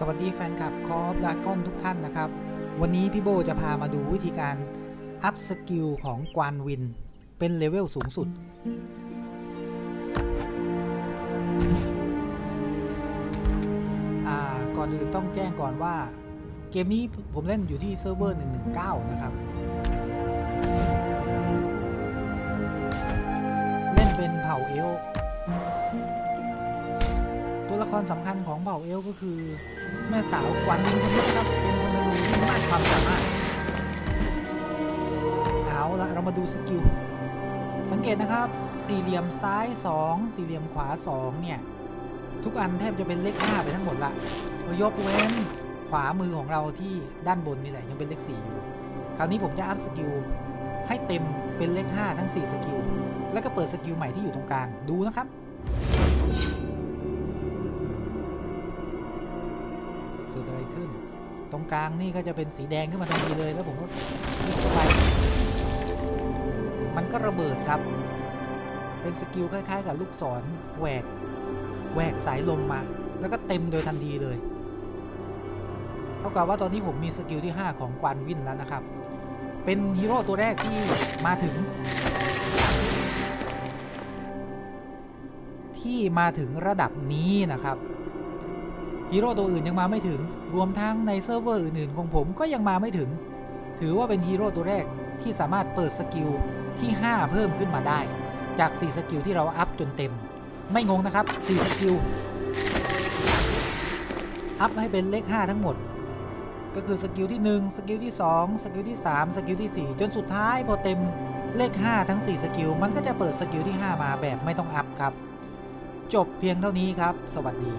สวัสดีแฟนคลับคอฟดากอนทุกท่านนะครับ วันนี้พี่โบจะพามาดูวิธีการอัพสกิลของกวานวิน เป็นเลเวลสูงสุด ก่อนอื่นต้องแจ้งก่อนว่า เกมนี้ผมเล่นอยู่ที่เซิร์ฟเวอร์ 119 นะครับ เล่นเป็นเผ่าเอล ละครสำคัญของเผ่าเอลก็คือ แม่สาวกวนวินคนนี้นะครับ เป็นพลธนูที่มากความสามารถ เอาละเรามาดูสกิล สังเกตนะครับ สี่เหลี่ยมซ้าย 2 สี่เหลี่ยมขวา 2 เนี่ย ทุกอันแทบจะเป็นเลข5ไปทั้งหมดละยกเว้นขวามือของเราที่ด้านบนนี่แหละยังเป็นเลข 4 อยู่ คราวนี้ผมจะอัพสกิลให้เต็มเป็นเลข 5 ทั้ง 4 สกิล แล้วก็เปิดสกิลใหม่ที่อยู่ตรงกลางดูนะครับ กิดอะไรขึ้น ตรงกลางนี่ก็จะเป็นสีแดงขึ้นมาทันทีเลยแล้วผมก็คลิกเข้าไป มันก็ระเบิดครับ เป็นสกิลคล้ายๆ กับลูกศรแหวกแหวกสายลมมา แล้วก็เต็มโดยทันทีเลย เท่ากับว่าตอนนี้ผมมีสกิลที่ 5 ของกวนวินแล้วนะครับ เป็นฮีโร่ตัวแรกที่มาถึงที่มาถึงระดับนี้นะครับ ฮีโร่ตัวอื่นยังมาไม่ถึง รวมทั้งในเซิร์ฟเวอร์อื่นๆของผมก็ยังมาไม่ถึง ถือว่าเป็นฮีโร่ตัวแรกที่สามารถเปิดสกิลที่ 5 เพิ่มขึ้นมาได้ จาก 4 สกิลที่เราอัพจนเต็ม ไม่งงนะครับ 4 สกิล อัพให้เป็นเลข 5 ทั้งหมด ก็คือสกิลที่ 1 สกิลที่ 2 สกิลที่ 3 สกิลที่ 4 จนสุดท้ายพอเต็มเลข 5 ทั้ง 4 สกิล มันก็จะเปิดสกิลที่ 5 มาแบบไม่ต้องอัพครับ จบเพียงเท่านี้ครับ สวัสดี